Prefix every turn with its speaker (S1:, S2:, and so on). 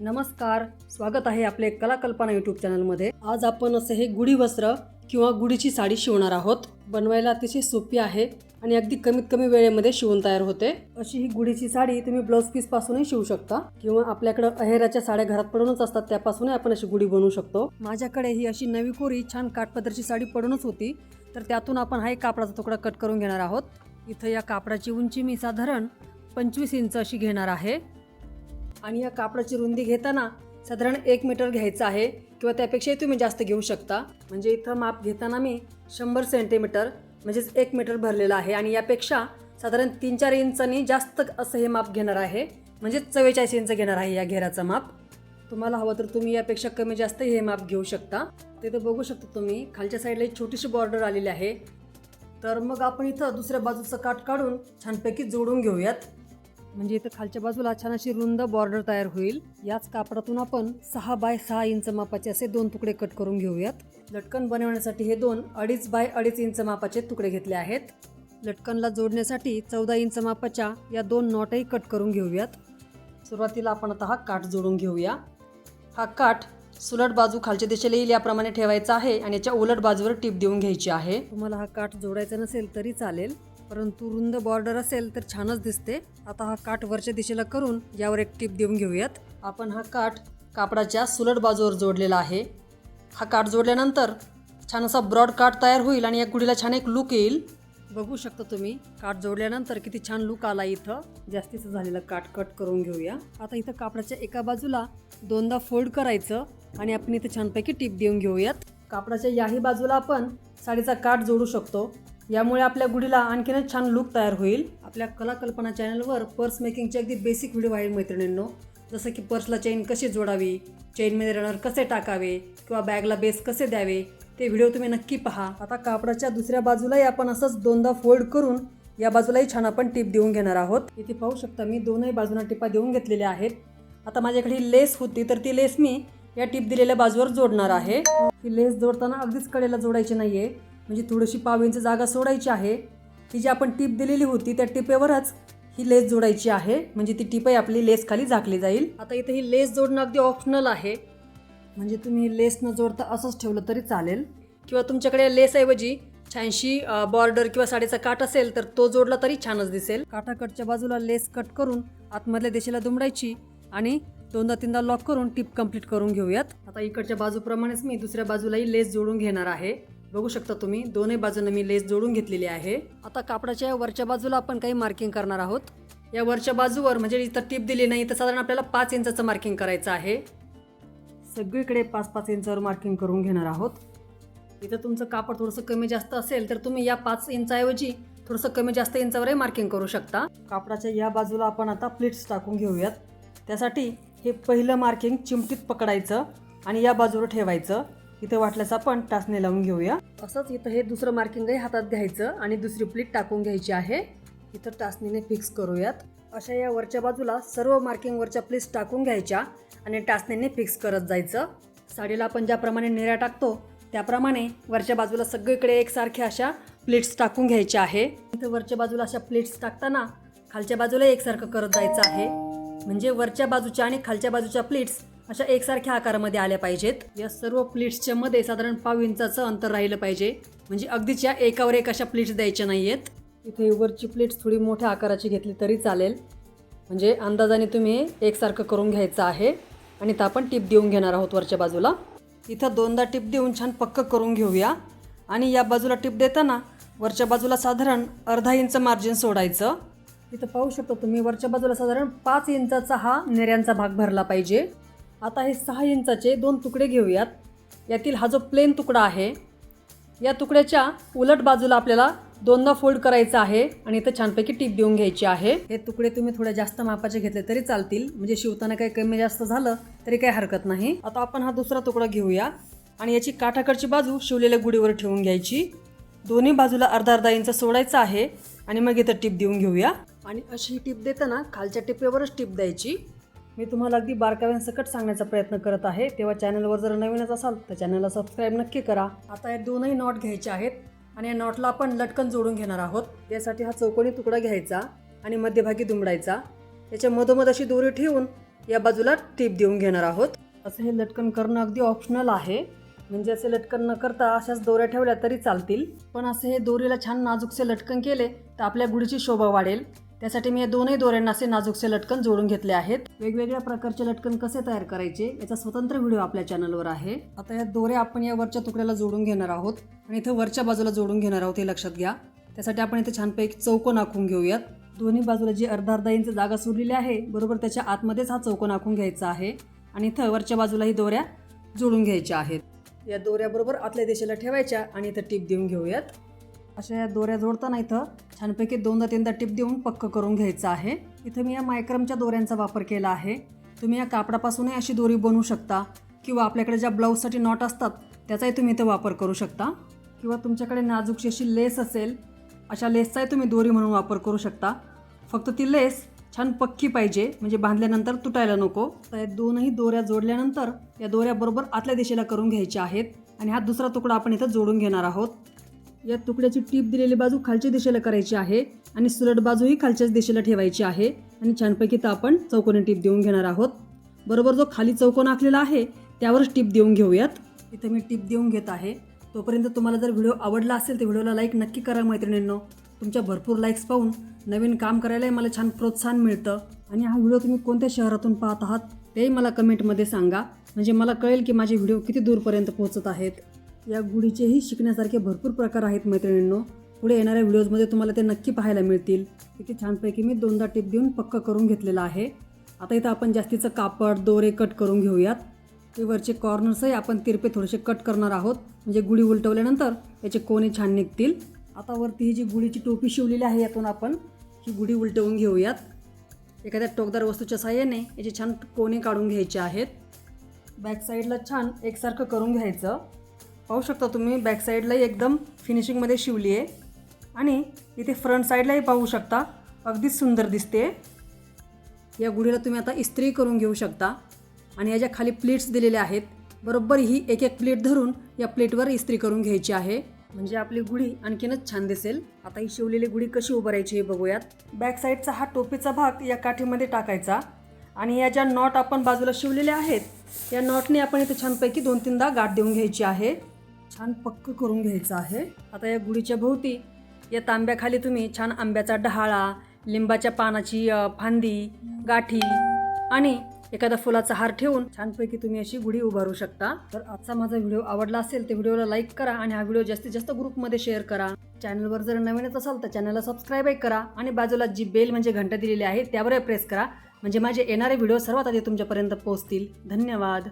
S1: नमस्कार स्वागत आहे आपले कलाकल्पना यूट्यूब चॅनलमध्ये. आज आपण असं हे गुढी वस्त्र किंवा गुढीची साडी शिवणार आहोत. बनवायला अतिशय सोपी आहे आणि अगदी कमीत कमी वेळेमध्ये शिवून तयार होते. अशी ही गुढीची साडी तुम्ही ब्लाऊज पीस पासूनही शिवू शकता किंवा आपल्याकडे अहेराच्या साड्या घरात पडूनच असतात त्यापासूनही आपण अशी गुढी बनवू शकतो. माझ्याकडे ही अशी नवी कोरी छान काठपदरची साडी पडूनच होती तर त्यातून आपण हा एक कापडाचा तुकडा कट करून घेणार आहोत. इथं या कापडाची उंची मी साधारण पंचवीस इंच अशी घेणार आहे. आणि या कापडाची रुंदी घेताना साधारण एक मीटर घ्यायचं आहे किंवा त्यापेक्षाही तुम्ही जास्त घेऊ शकता. म्हणजे इथं माप घेताना मी शंभर सेंटीमीटर म्हणजेच एक मीटर भरलेलं आहे आणि यापेक्षा साधारण तीन चार इंचांनी जास्त असं हे माप घेणार आहे. म्हणजेच चव्वेचाळीस इंच घेणार आहे या घेराचं माप. तुम्हाला हवं तर तुम्ही यापेक्षा कमी जास्त हे माप घेऊ शकता. तिथं बघू शकता तुम्ही. खालच्या साईडला एक छोटीशी बॉर्डर आलेली आहे. तर मग आपण इथं दुसऱ्या बाजूचं काठ काढून छानपैकी जोडून घेऊयात. म्हणजे इथं खालच्या बाजूला छान अशी रुंद बॉर्डर तयार होईल. याच कापडातून आपण सहा बाय सहा इंच मापाचे असे दोन तुकडे कट करून घेऊयात. लटकन बनवण्यासाठी हे दोन अडीच बाय अडीच इंच मापाचे तुकडे घेतले आहेत. लटकनला जोडण्यासाठी चौदा इंच मापाच्या या दोन नॉटही कट करून घेऊयात. सुरुवातीला आपण आता हा काठ जोडून घेऊया. हा काठ सुलट बाजू खालच्या दिशेला येईल याप्रमाणे ठेवायचा आहे आणि याच्या उलट बाजूवर टीप देऊन घ्यायची आहे. तुम्हाला हा काठ जोडायचा नसेल तरी चालेल. परंतु रुंद बॉर्डर असेल तर छानच दिसते. आता हा काठ वरच्या दिशेला करून यावर एक टिप देऊन घेऊयात. आपण हा काठ कापडाच्या सुलट बाजूवर जोडलेला आहे. हा काठ जोडल्यानंतर छान असा ब्रॉड काठ तयार होईल आणि या गुढीला छान एक लुक येईल. बघू शकता तुम्ही काठ जोडल्यानंतर किती छान लुक आला इथं. जास्तीचं झालेलं काठ कट करून घेऊया. आता इथं कापडाच्या एका बाजूला दोनदा फोल्ड करायचं आणि आपण इथं छानपैकी टीप देऊन घेऊयात. कापडाच्या याही बाजूला आपण साडीचा काठ जोडू शकतो. यामुळे आपल्या गुढीला आणखीनच छान लुक तयार होईल. आपल्या कला कल्पना चॅनलवर पर्स मेकिंगचे अगदी बेसिक व्हिडिओ आहे मैत्रिणींनो. जसं की पर्सला चेन कशी जोडावी चेनमध्ये रनर कसे टाकावे किंवा बॅगला बेस कसे द्यावे ते व्हिडिओ तुम्ही नक्की पहा. आता कापडाच्या दुसऱ्या बाजूलाही आपण असंच दोनदा फोल्ड करून या बाजूलाही छान आपण टिप देऊन घेणार आहोत. इथे पाहू शकता मी दोनही बाजूंना टिपा देऊन घेतलेल्या आहेत. आता माझ्याकडे ही लेस होती तर ती लेस मी या टिप दिलेल्या बाजूवर जोडणार आहे. ही लेस जोडताना अगदीच कडेला जोडायची नाहीये. म्हणजे थोडीशी पाव इंच जागा सोडायची आहे. ही जी आपण टीप दिलेली होती त्या टिपेवरच ही लेस जोडायची आहे. म्हणजे ती टिपही आपली लेस खाली झाकली जाईल. आता इथे ही लेस जोडणं अगदी ऑप्शनल आहे. म्हणजे तुम्ही लेस न जोडता असंच ठेवलं तरी चालेल. किंवा तुमच्याकडे लेसऐवजी छानशी बॉर्डर किंवा साडीचा काठ असेल तर तो जोडला तरी छानच दिसेल. काठाकडच्या बाजूला लेस कट करून आतमधल्या दिशेला दुमडायची आणि दोनदा तीनदा लॉक करून टिप कंप्लीट करून घेऊयात. आता इकडच्या बाजूप्रमाणेच मी दुसऱ्या बाजूलाही लेस जोडून घेणार आहे. बघू शकता तुम्ही दोन्ही बाजूने मी लेस जोडून घेतलेली आहे. आता कापडाच्या या वरच्या बाजूला आपण काही मार्किंग करणार आहोत. या वरच्या बाजूवर म्हणजे इथं टिप दिली नाही तर साधारण आपल्याला पाच इंचाचं मार्किंग करायचं आहे. सगळीकडे पाच पाच इंचावर मार्किंग करून घेणार आहोत. इथं तुमचं कापड थोडंसं कमी जास्त असेल तर तुम्ही या पाच इंचाऐवजी थोडंसं कमी जास्त इंचावरही मार्किंग करू शकता. कापडाच्या या बाजूला आपण आता प्लेट्स टाकून घेऊयात. त्यासाठी हे पहिलं मार्किंग चिमटीत पकडायचं आणि या बाजूवर ठेवायचं. इथं वाटल्यास आपण टाचणी लावून घेऊया. असंच इथं हे दुसरं मार्किंगही हातात घ्यायचं आणि दुसरी प्लेट टाकून घ्यायची आहे. इथं टाचणीने फिक्स करूयात. अशा या वरच्या बाजूला सर्व मार्किंगवरच्या प्लेट्स टाकून घ्यायच्या आणि टाचणीने फिक्स करत जायचं. साडीला आपण ज्याप्रमाणे निऱ्या टाकतो त्याप्रमाणे वरच्या बाजूला सगळीकडे एकसारख्या अशा प्लेट्स टाकून घ्यायच्या आहे. इथं वरच्या बाजूला अशा प्लेट्स टाकताना खालच्या बाजूला एकसारखं करत जायचं आहे. म्हणजे वरच्या बाजूच्या आणि खालच्या बाजूच्या प्लेट्स अशा एकसारख्या आकारामध्ये आल्या पाहिजेत. या सर्व प्लेट्सच्या मध्ये साधारण पाव इंचाचं अंतर राहिलं पाहिजे. म्हणजे अगदीच या एकावर एक अशा प्लेट्स द्यायच्या नाही आहेत इथे वरची प्लेट्स थोडी मोठ्या आकाराची घेतली तरी चालेल. म्हणजे अंदाजाने तुम्ही एकसारखं करून घ्यायचं आहे. आणि तर आपण टीप देऊन घेणार आहोत वरच्या बाजूला. इथं दोनदा टिप देऊन छान पक्क करून घेऊया. आणि या बाजूला टिप देताना वरच्या बाजूला साधारण अर्धा इंच मार्जिन सोडायचं. इथं पाहू शकतो तुम्ही वरच्या बाजूला साधारण पाच इंचाचा हा नेऱ्यांचा भाग भरला पाहिजे. आता हे सहा इंचाचे दोन तुकडे घेऊयात. यातील हा जो प्लेन तुकडा आहे या तुकड्याच्या उलट बाजूला आपल्याला दोनदा फोल्ड करायचा आहे आणि इथं छानपैकी टीप देऊन घ्यायची आहे. हे तुकडे तुम्ही थोड्या जास्त मापाचे घेतले तरी चालतील. म्हणजे शिवताना काही कमी जास्त झालं तरी काही हरकत नाही. आता आपण हा दुसरा तुकडा घेऊया आणि याची काठाकडची बाजू शिवलेल्या गुडीवर ठेवून घ्यायची. दोन्ही बाजूला अर्धा अर्धा इंच सोडायचा आहे आणि मग इथं टीप देऊन घेऊया. आणि अशी टीप देताना खालच्या टिपेवरच टीप द्यायची. मी तुम्हाला अगदी बारकाव्यांसकट सांगण्याचा प्रयत्न करत आहे. तेव्हा चॅनलवर जर नवीनच असाल तर चॅनलला सबस्क्राईब नक्की करा. आता हे दोनही नॉट घ्यायचे आहेत आणि या नॉटला आपण लटकन जोडून घेणार आहोत. यासाठी हा चौकोनी तुकडा घ्यायचा आणि मध्यभागी दुमडायचा. त्याच्या मधोमध अशी दोरी ठेवून या बाजूला टीप देऊन घेणार आहोत. असं हे लटकन करणं अगदी ऑप्शनल आहे. म्हणजे असे लटकन न करता अशाच दोऱ्या ठेवल्या तरी चालतील. पण असे हे दोरीला छान नाजूकसे लटकन केले तर आपल्या गुढीची शोभा वाढेल. त्यासाठी मी या दोनही दोऱ्यांना असे नाजूकसे लटकन जोडून घेतले आहेत. वेगवेगळ्या प्रकारचे लटकन कसे तयार करायचे याचा स्वतंत्र व्हिडिओ आपल्या चॅनलवर आहे. आता या दोऱ्या आपण या वरच्या तुकड्याला जोडून घेणार आहोत आणि इथं वरच्या बाजूला जोडून घेणार आहोत हे लक्षात घ्या. त्यासाठी आपण इथे छानपैकी चौकोन आखून घेऊयात. दोन्ही बाजूला जी अर्धा अर्धा इंच जागा सोडलेली आहे बरोबर त्याच्या आतमध्येच हा चौकोन आखून घ्यायचा आहे आणि इथं वरच्या बाजूला ही दोऱ्या जोडून घ्यायच्या आहेत. या दोऱ्याबरोबर आतल्या दिशेला ठेवायच्या आणि इथं टीप देऊन घेऊयात. अशा या दोऱ्या जोडताना इथं छानपैकी दोनदा तीनदा टिप देऊन पक्क करून घ्यायचं आहे. इथं मी या मायक्रमच्या दोऱ्यांचा वापर केला आहे. तुम्ही या कापडापासूनही अशी दोरी बनवू शकता किंवा आपल्याकडे ज्या ब्लाऊजसाठी नॉट असतात त्याचाही तुम्ही इथं वापर करू शकता. किंवा तुमच्याकडे नाजूकशी अशी लेस असेल अशा लेसचाही तुम्ही दोरी म्हणून वापर करू शकता. फक्त ती लेस छान पक्की पाहिजे म्हणजे बांधल्यानंतर तुटायला नको. तर या दोनही दोऱ्या जोडल्यानंतर या दोऱ्याबरोबर आतल्या दिशेला करून घ्यायच्या आहेत. आणि हा दुसरा तुकडा आपण इथं जोडून घेणार आहोत. या तुकड्याची टीप दिलेली बाजू खालच्या दिशेला करायची आहे आणि सुलट बाजूही खालच्याच दिशेला ठेवायची आहे. आणि छानपैकी तर आपण चौकोनी टीप देऊन घेणार आहोत. बरोबर जो खाली चौकोन आखलेला आहे त्यावरच टीप देऊन घेऊयात. इथं मी टीप देऊन घेत आहे. तोपर्यंत तुम्हाला जर व्हिडिओ आवडला असेल तर व्हिडिओला लाईक नक्की करा मैत्रिणींनो. तुमच्या भरपूर लाईक्स पाहून नवीन काम करायलाही मला छान प्रोत्साहन मिळतं. आणि हा व्हिडिओ तुम्ही कोणत्या शहरातून पाहत आहात तेही मला कमेंटमध्ये सांगा. म्हणजे मला कळेल की माझे व्हिडिओ किती दूरपर्यंत पोहोचत आहेत. या गुढीचेही शिकण्यासारखे भरपूर प्रकार आहेत मैत्रिणींनो. पुढे येणाऱ्या व्हिडिओजमध्ये तुम्हाला ते नक्की पाहायला मिळतील. इथे छानपैकी मी दोनदा टिप देऊन पक्क करून घेतलेलं आहे. आता इथं आपण जास्तीचं कापड दोरे कट करून घेऊयात. ते वरचे कॉर्नर्सही आपण तिरपे थोडेसे कट करणार आहोत. म्हणजे गुढी उलटवल्यानंतर याचे कोणे छान निघतील. आता वरती ही जी गुढीची टोपी शिवलेली आहे यातून आपण ही गुढी उलटवून घेऊयात. एखाद्या टोकदार वस्तूच्या साह्याने याचे छान कोणे काढून घ्यायचे आहेत. बॅक साईडला छान एकसारखं करून घ्यायचं. पाहू शकता तुम्ही बॅक साईडलाही एकदम फिनिशिंगमध्ये शिवली आहे. आणि इथे फ्रंट साईडलाही पाहू शकता अगदीच सुंदर दिसते. या गुढीला तुम्ही आता इस्त्री करून घेऊ शकता. आणि या ज्या खाली प्लेट्स दिलेल्या आहेत बरोबर ही एक एक प्लेट धरून या प्लेटवर इस्त्री करून घ्यायची आहे. म्हणजे आपली गुढी आणखीनच छान दिसेल. आता ही शिवलेली गुढी कशी उभारायची हे बघूयात. बॅक साईडचा हा टोपीचा भाग या काठीमध्ये टाकायचा. आणि या ज्या नॉट आपण बाजूला शिवलेल्या आहेत या नॉटने आपण इथे छानपैकी दोन तीनदा गाठ देऊन घ्यायची आहे. छान पक्क करून घ्यायचं आहे. आता या गुढीच्या भोवती या तांब्याखाली तुम्ही छान आंब्याचा डहाळा लिंबाच्या पानाची फांदी गाठी आणि एखादा फुलाचा हार ठेवून छानपैकी तुम्ही अशी गुढी उभारू शकता. तर आजचा माझा व्हिडिओ आवडला असेल तर व्हिडिओला लाईक करा आणि हा व्हिडिओ जास्तीत जास्त ग्रुपमध्ये शेअर करा. चॅनलवर जर नवीनच असाल तर चॅनलला सबस्क्राईबही करा आणि बाजूला जी बेल म्हणजे घंटा दिलेली आहे त्यावरही प्रेस करा. म्हणजे माझे येणारे व्हिडिओ सर्वात आधी तुमच्यापर्यंत पोहोचतील. धन्यवाद.